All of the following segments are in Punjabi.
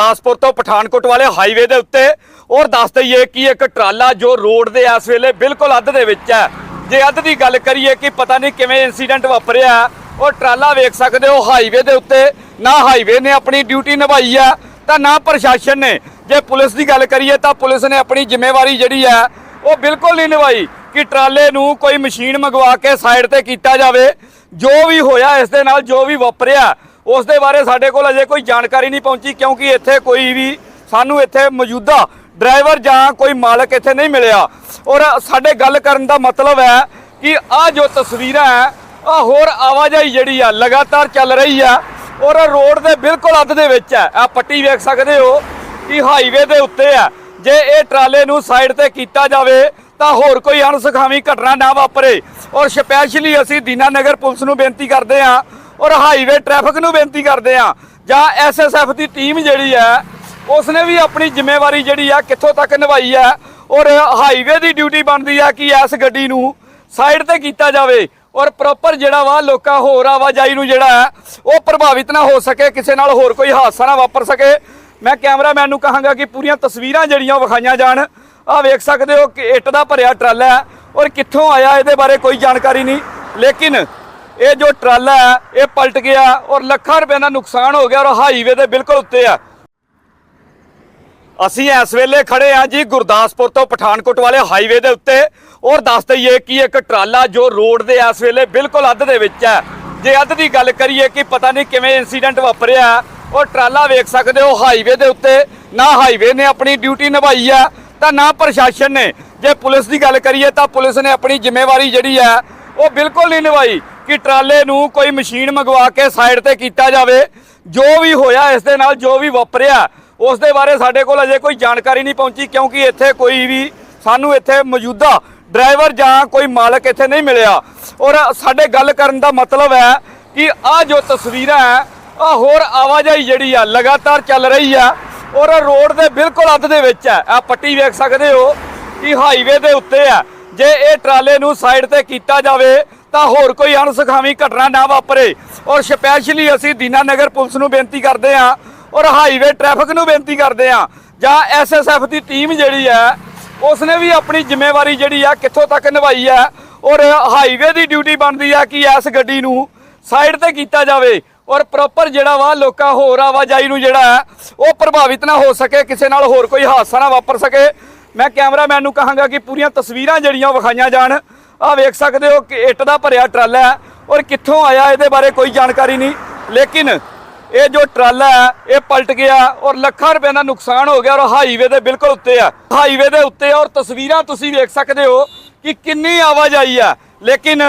ਗੁਰਦਾਸਪੁਰ ਤੋਂ ਪਠਾਨਕੋਟ ਵਾਲੇ ਹਾਈਵੇ ਦੇ ਉੱਤੇ। ਔਰ ਦੱਸ ਦਈਏ ਕਿ ਇੱਕ ਟਰਾਲਾ ਜੋ ਰੋਡ ਦੇ ਇਸ ਵੇਲੇ ਬਿਲਕੁਲ ਅੱਧ ਦੇ ਵਿੱਚ ਹੈ। ਜੇ ਅੱਧ ਦੀ ਗੱਲ ਕਰੀਏ ਕਿ ਪਤਾ ਨਹੀਂ ਕਿਵੇਂ ਇਨਸੀਡੈਂਟ ਵਾਪਰਿਆ ਔਰ ਟਰਾਲਾ ਵੇਖ ਸਕਦੇ ਹੋ ਹਾਈਵੇ ਦੇ ਉੱਤੇ। ਨਾ ਹਾਈਵੇ ਨੇ ਆਪਣੀ ਡਿਊਟੀ ਨਿਭਾਈ ਹੈ, ਤਾਂ ਨਾ ਪ੍ਰਸ਼ਾਸਨ ਨੇ। ਜੇ ਪੁਲਿਸ ਦੀ ਗੱਲ ਕਰੀਏ ਤਾਂ ਪੁਲਿਸ ਨੇ ਆਪਣੀ ਜ਼ਿੰਮੇਵਾਰੀ ਜਿਹੜੀ ਹੈ, ਉਹ ਬਿਲਕੁਲ ਨਹੀਂ ਨਿਭਾਈ ਕਿ ਟਰਾਲੇ ਨੂੰ ਕੋਈ ਮਸ਼ੀਨ ਮੰਗਵਾ ਕੇ ਸਾਈਡ ਤੇ ਕੀਤਾ ਜਾਵੇ। ਜੋ ਵੀ ਹੋਇਆ ਇਸ ਦੇ ਨਾਲ ਜੋ ਵੀ ਵਾਪਰਿਆ ਉਸ ਦੇ ਬਾਰੇ ਸਾਡੇ ਕੋਲ ਅਜੇ ਕੋਈ ਜਾਣਕਾਰੀ ਨਹੀਂ ਪਹੁੰਚੀ, ਕਿਉਂਕਿ ਇੱਥੇ ਕੋਈ ਵੀ ਸਾਨੂੰ ਇੱਥੇ ਮੌਜੂਦਾ ਡਰਾਈਵਰ ਜਾਂ ਕੋਈ ਮਾਲਕ ਇੱਥੇ ਨਹੀਂ ਮਿਲਿਆ। ਔਰ ਸਾਡੇ ਗੱਲ ਕਰਨ ਦਾ ਮਤਲਬ ਹੈ ਕਿ ਆ ਜੋ ਤਸਵੀਰਾਂ ਹੈ ਆ ਹੋਰ ਆਵਾਜਾਈ ਜਿਹੜੀ ਆ, ਲਗਾਤਾਰ ਚੱਲ ਰਹੀ ਆ। ਔਰ ਰੋਡ ਦੇ ਬਿਲਕੁਲ ਅੱਧ ਦੇ ਵਿੱਚ ਹੈ। ਆ ਪੱਟੀ ਵੇਖ ਸਕਦੇ ਹੋ ਕਿ ਹਾਈਵੇ ਦੇ ਉੱਤੇ ਆ ਜੇ ਇਹ ਟਰਾਲੇ ਨੂੰ ਸਾਈਡ ਤੇ ਕੀਤਾ ਜਾਵੇ, ਤਾਂ ਹੋਰ ਕੋਈ ਅਣਸੁਖਾਵੀ ਘਟਨਾ ਨਾ ਵਾਪਰੇ। ਔਰ ਸਪੈਸ਼ਲੀ ਅਸੀਂ ਦੀਨਾਨਗਰ ਪੁਲਿਸ ਨੂੰ ਬੇਨਤੀ ਕਰਦੇ ਹਾਂ ਔਰ ਹਾਈਵੇ ਟ੍ਰੈਫਿਕ ਨੂੰ ਬੇਨਤੀ ਕਰਦੇ ਹਾਂ। ਜਾਂ ਐਸਐਸਐਫ ਦੀ ਟੀਮ ਜਿਹੜੀ ਹੈ, ਉਸਨੇ ਵੀ ਆਪਣੀ ਜ਼ਿੰਮੇਵਾਰੀ ਜਿਹੜੀ ਆ ਕਿੱਥੋਂ ਤੱਕ ਨਿਭਾਈ ਹੈ ਔਰ ਹਾਈਵੇ ਦੀ ਡਿਊਟੀ ਬਣਦੀ ਆ ਕਿ ਇਸ ਗੱਡੀ ਨੂੰ ਸਾਈਡ ਤੇ ਕੀਤਾ ਜਾਵੇ ਔਰ ਪ੍ਰੋਪਰ ਜਿਹੜਾ ਵਾ ਲੋਕਾਂ ਹੋਰ ਆਵਾਜਾਈ ਨੂੰ ਜਿਹੜਾ ਹੈ, ਉਹ ਪ੍ਰਭਾਵਿਤ ਨਾ ਹੋ ਸਕੇ, ਕਿਸੇ ਨਾਲ ਹੋਰ ਕੋਈ ਹਾਦਸਾ ਨਾ ਵਾਪਰ ਸਕੇ। ਮੈਂ ਕੈਮਰਾਮੈਨ ਨੂੰ ਕਹਾਂਗਾ ਕਿ ਪੂਰੀਆਂ ਤਸਵੀਰਾਂ ਜਿਹੜੀਆਂ ਉਹ ਵਿਖਾਈਆਂ ਜਾਣ। ਆ ਵੇਖ ਸਕਦੇ ਹੋ ਕਿ ਇੱਟ ਦਾ ਭਰਿਆ ਟਰਾਲਾ ਹੈ ਔਰ ਕਿੱਥੋਂ ਆਇਆ ਇਹਦੇ ਬਾਰੇ ਕੋਈ ਜਾਣਕਾਰੀ ਨਹੀਂ। ਲੇਕਿਨ ਇਹ ਜੋ ਟਰਾਲਾ ਹੈ, ਇਹ ਪਲਟ ਗਿਆ ਔਰ ਲੱਖਾਂ ਰੁਪਏ ਦਾ ਨੁਕਸਾਨ ਹੋ ਗਿਆ ਔਰ ਹਾਈਵੇ ਦੇ ਬਿਲਕੁਲ ਉੱਤੇ ਆ ਅਸੀਂ ਇਸ ਵੇਲੇ ਖੜੇ ਆ ਜੀ ਗੁਰਦਾਸਪੁਰ ਤੋਂ ਪਠਾਨਕੋਟ ਵਾਲੇ ਹਾਈਵੇ ਦੇ ਉੱਤੇ ਔਰ ਦੱਸ ਦਈਏ ਕਿ ਇੱਕ ਟਰਾਲਾ ਜੋ ਰੋਡ ਦੇ ਇਸ ਵੇਲੇ ਬਿਲਕੁਲ ਅੱਧ ਦੇ ਵਿੱਚ ਹੈ। ਜੇ ਅੱਧ ਦੀ ਗੱਲ ਕਰੀਏ ਕਿ ਪਤਾ ਨਹੀਂ ਕਿਵੇਂ ਇਨਸੀਡੈਂਟ ਵਾਪਰਿਆ ਉਹ ਟਰਾਲਾ ਵੇਖ ਸਕਦੇ ਹੋ ਹਾਈਵੇ ਦੇ ਉੱਤੇ, ਨਾ ਹਾਈਵੇ ਨੇ ਆਪਣੀ ਡਿਊਟੀ ਨਿਭਾਈ ਆ ਤਾਂ ਨਾ ਪ੍ਰਸ਼ਾਸਨ ਨੇ। ਜੇ ਪੁਲਿਸ ਦੀ ਗੱਲ ਕਰੀਏ ਤਾਂ ਪੁਲਿਸ ਨੇ ਆਪਣੀ ਜ਼ਿੰਮੇਵਾਰੀ ਜਿਹੜੀ ਹੈ ਉਹ ਬਿਲਕੁਲ ਨਹੀਂ ਨਿਭਾਈ ਕਿ ਟਰਾਲੇ ਨੂੰ ਕੋਈ ਮਸ਼ੀਨ ਮੰਗਵਾ ਕੇ ਸਾਈਡ ਤੇ ਕੀਤਾ ਜਾਵੇ। ਜੋ ਵੀ ਹੋਇਆ ਇਸ ਦੇ ਨਾਲ ਜੋ ਵੀ ਵਾਪਰਿਆ, ਉਸ ਦੇ ਬਾਰੇ ਸਾਡੇ ਕੋਲ ਅਜੇ ਕੋਈ ਜਾਣਕਾਰੀ ਨਹੀਂ ਪਹੁੰਚੀ ਕਿਉਂਕਿ ਇੱਥੇ ਕੋਈ ਵੀ ਸਾਨੂੰ ਇੱਥੇ ਮੌਜੂਦਾ ਡਰਾਈਵਰ ਜਾਂ ਕੋਈ ਮਾਲਕ ਇੱਥੇ ਨਹੀਂ ਮਿਲਿਆ। ਔਰ ਸਾਡੇ ਗੱਲ ਕਰਨ ਦਾ ਮਤਲਬ ਹੈ ਕਿ ਆ ਜੋ ਤਸਵੀਰਾਂ ਹੈ ਆ ਹੋਰ ਆਵਾਜਾਈ ਜਿਹੜੀ ਆ, ਲਗਾਤਾਰ ਚੱਲ ਰਹੀ ਆ। ਔਰ ਰੋਡ ਦੇ ਬਿਲਕੁਲ ਅੱਧ ਦੇ ਵਿੱਚ ਹੈ। ਆ ਪੱਟੀ ਵੇਖ ਸਕਦੇ ਹੋ ਕਿ ਹਾਈਵੇ ਦੇ ਉੱਤੇ ਆ ਜੇ ਇਹ ਟਰਾਲੇ ਨੂੰ ਸਾਈਡ ਤੇ ਕੀਤਾ ਜਾਵੇ, ਤਾਂ ਹੋਰ ਕੋਈ ਅਣਸੁਖਾਵੀ ਘਟਨਾ ਨਾ ਵਾਪਰੇ। ਔਰ ਸਪੈਸ਼ਲੀ ਅਸੀਂ ਦੀਨਾਨਗਰ ਪੁਲਿਸ ਨੂੰ ਬੇਨਤੀ ਕਰਦੇ ਹਾਂ, ਔਰ ਹਾਈਵੇ ਟ੍ਰੈਫਿਕ ਨੂੰ ਬੇਨਤੀ ਕਰਦੇ ਹਾਂ, ਜਾਂ ਐਸਐਸਐਫ ਦੀ ਟੀਮ ਜਿਹੜੀ ਹੈ, ਉਸਨੇ ਵੀ ਆਪਣੀ ਜ਼ਿੰਮੇਵਾਰੀ ਜਿਹੜੀ ਆ ਕਿੱਥੋਂ ਤੱਕ ਨਿਭਾਈ ਹੈ, ਔਰ ਹਾਈਵੇ ਦੀ ਡਿਊਟੀ ਬਣਦੀ ਆ ਕਿ ਇਸ ਗੱਡੀ ਨੂੰ ਸਾਈਡ ਤੇ ਕੀਤਾ ਜਾਵੇ, ਔਰ ਪ੍ਰੋਪਰ ਜਿਹੜਾ ਵਾ ਲੋਕਾਂ ਹੋਰ ਆਵਾਜਾਈ ਨੂੰ ਜਿਹੜਾ ਹੈ, ਉਹ ਪ੍ਰਭਾਵਿਤ ਨਾ ਹੋ ਸਕੇ, ਕਿਸੇ ਨਾਲ ਹੋਰ ਕੋਈ ਹਾਦਸਾ ਨਾ ਵਾਪਰ ਸਕੇ। ਮੈਂ ਕੈਮਰਾਮੈਨ ਨੂੰ ਕਹਾਂਗਾ ਕਿ ਪੂਰੀਆਂ ਤਸਵੀਰਾਂ ਜਿਹੜੀਆਂ ਉਹ ਵਿਖਾਈਆਂ ਜਾਣ। ਆ ਵੇਖ ਸਕਦੇ ਹੋ ਕਿ ਇੱਟ ਦਾ ਭਰਿਆ ਟਰਾਲਾ ਹੈ ਔਰ ਕਿੱਥੋਂ ਆਇਆ ਇਹਦੇ ਬਾਰੇ ਕੋਈ ਜਾਣਕਾਰੀ ਨਹੀਂ। ਲੇਕਿਨ ਇਹ ਜੋ ਟਰਾਲਾ ਹੈ, ਇਹ ਪਲਟ ਗਿਆ ਔਰ ਲੱਖਾਂ ਰੁਪਏ ਦਾ ਨੁਕਸਾਨ ਹੋ ਗਿਆ ਔਰ ਹਾਈਵੇ ਦੇ ਬਿਲਕੁਲ ਉੱਤੇ ਆ ਹਾਈਵੇ ਦੇ ਉੱਤੇ ਔਰ ਤਸਵੀਰਾਂ ਤੁਸੀਂ ਵੇਖ ਸਕਦੇ ਹੋ ਕਿ ਕਿੰਨੀ ਆਵਾਜਾਈ ਆ ਲੇਕਿਨ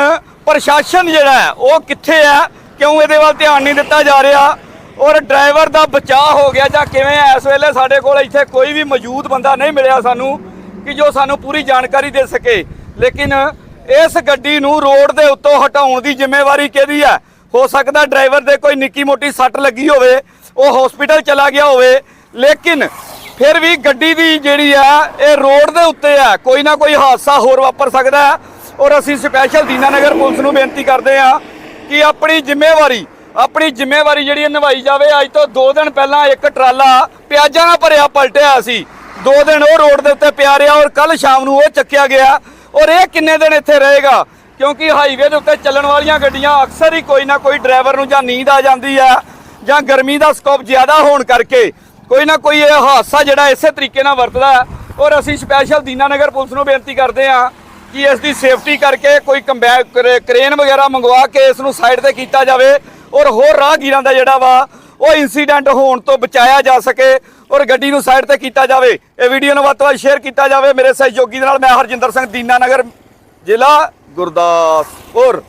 ਪ੍ਰਸ਼ਾਸਨ ਜਿਹੜਾ ਹੈ, ਉਹ ਕਿੱਥੇ ਆ ਕਿਉਂ ਇਹਦੇ ਵੱਲ ਧਿਆਨ ਨਹੀਂ ਦਿੱਤਾ ਜਾ ਰਿਹਾ? ਔਰ ਡਰਾਈਵਰ ਦਾ ਬਚਾਅ ਹੋ ਗਿਆ ਜਾਂ ਕਿਵੇਂ ਇਸ ਵੇਲੇ ਸਾਡੇ ਕੋਲ ਇੱਥੇ ਕੋਈ ਵੀ ਮੌਜੂਦ ਬੰਦਾ ਨਹੀਂ ਮਿਲਿਆ ਸਾਨੂੰ ਕਿ ਜੋ ਸਾਨੂੰ ਪੂਰੀ ਜਾਣਕਾਰੀ ਦੇ ਸਕੇ। ਲੇਕਿਨ ਇਸ ਗੱਡੀ ਨੂੰ ਰੋਡ ਦੇ ਉੱਤੋਂ ਹਟਾਉਣ ਦੀ ਜ਼ਿੰਮੇਵਾਰੀ ਕਿਹਦੀ ਹੈ? ਹੋ ਸਕਦਾ ਡਰਾਈਵਰ ਦੇ ਕੋਈ ਨਿੱਕੀ ਮੋਟੀ ਸੱਟ ਲੱਗੀ ਹੋਵੇ, ਉਹ ਹਸਪੀਟਲ ਚਲਾ ਗਿਆ ਹੋਵੇ, ਲੇਕਿਨ ਫਿਰ ਵੀ ਗੱਡੀ ਦੀ ਜਿਹੜੀ ਆ, ਇਹ ਰੋਡ ਦੇ ਉੱਤੇ ਆ, ਕੋਈ ਨਾ ਕੋਈ ਹਾਦਸਾ ਹੋਰ ਵਾਪਰ ਸਕਦਾ ਹੈ। ਔਰ ਅਸੀਂ ਸਪੈਸ਼ਲ ਦੀਨਾਨਗਰ ਪੁਲਿਸ ਨੂੰ ਬੇਨਤੀ ਕਰਦੇ ਹਾਂ ਕਿ ਆਪਣੀ ਜ਼ਿੰਮੇਵਾਰੀ ਆਪਣੀ ਜ਼ਿੰਮੇਵਾਰੀ ਜਿਹੜੀ ਹੈ ਨਿਭਾਈ ਜਾਵੇ। ਅੱਜ ਤੋਂ 2 ਦਿਨ ਪਹਿਲਾਂ ਇੱਕ ਟਰਾਲਾ ਪਿਆਜ਼ਾਂ ਨਾਲ ਭਰਿਆ, ਪਲਟਿਆ ਸੀ। 2 ਦਿਨ ਉਹ ਰੋਡ ਦੇ ਉੱਤੇ ਪਿਆ ਰਿਹਾ ਔਰ ਕੱਲ ਸ਼ਾਮ ਨੂੰ ਉਹ ਚੱਕਿਆ ਗਿਆ। ਔਰ ਇਹ ਕਿੰਨੇ ਦਿਨ ਇੱਥੇ ਰਹੇਗਾ? ਕਿਉਂਕਿ ਹਾਈਵੇ ਦੇ ਉੱਤੇ ਚੱਲਣ ਵਾਲੀਆਂ ਗੱਡੀਆਂ ਅਕਸਰ ਹੀ ਕੋਈ ਨਾ ਕੋਈ ਡਰਾਈਵਰ ਨੂੰ ਜਾਂ ਨੀਂਦ ਆ ਜਾਂਦੀ ਆ ਜਾਂ ਗਰਮੀ ਦਾ ਸਕੋਪ ਜ਼ਿਆਦਾ ਹੋਣ ਕਰਕੇ ਕੋਈ ਨਾ ਕੋਈ ਇਹ ਹਾਦਸਾ ਜਿਹੜਾ ਇਸੇ ਤਰੀਕੇ ਨਾਲ ਵਰਤਦਾ ਹੈ। ਔਰ ਅਸੀਂ ਸਪੈਸ਼ਲ ਦੀਨਾਨਗਰ ਪੁਲਿਸ ਨੂੰ ਬੇਨਤੀ ਕਰਦੇ ਹਾਂ ਕਿ ਇਸ ਦੀ ਸੇਫਟੀ ਕਰਕੇ ਕੋਈ ਕੰਬੈਕ ਕਰੇਨ ਵਗੈਰਾ ਮੰਗਵਾ ਕੇ ਇਸ ਨੂੰ ਸਾਈਡ ਤੇ ਕੀਤਾ ਜਾਵੇ। ਔਰ ਹੋਰ ਰਾਹਗੀਰਾਂ ਦਾ ਜਿਹੜਾ ਵਾ, ਉਹ ਇਨਸੀਡੈਂਟ ਹੋਣ ਤੋਂ ਬਚਾਇਆ ਜਾ ਸਕੇ ਔਰ ਗੱਡੀ ਨੂੰ ਸਾਈਡ ਤੇ ਕੀਤਾ ਜਾਵੇ। ਇਹ ਵੀਡੀਓ ਨੂੰ ਵੱਧ ਤੋਂ ਵੱਧ ਸ਼ੇਅਰ ਕੀਤਾ ਜਾਵੇ। ਮੇਰੇ ਸਹਿਯੋਗੀ ਦੇ ਨਾਲ ਮੈਂ ਹਰਜਿੰਦਰ ਸਿੰਘ ਦੀਨਾਨਗਰ, ਜ਼ਿਲ੍ਹਾ ਗੁਰਦਾਸਪੁਰ।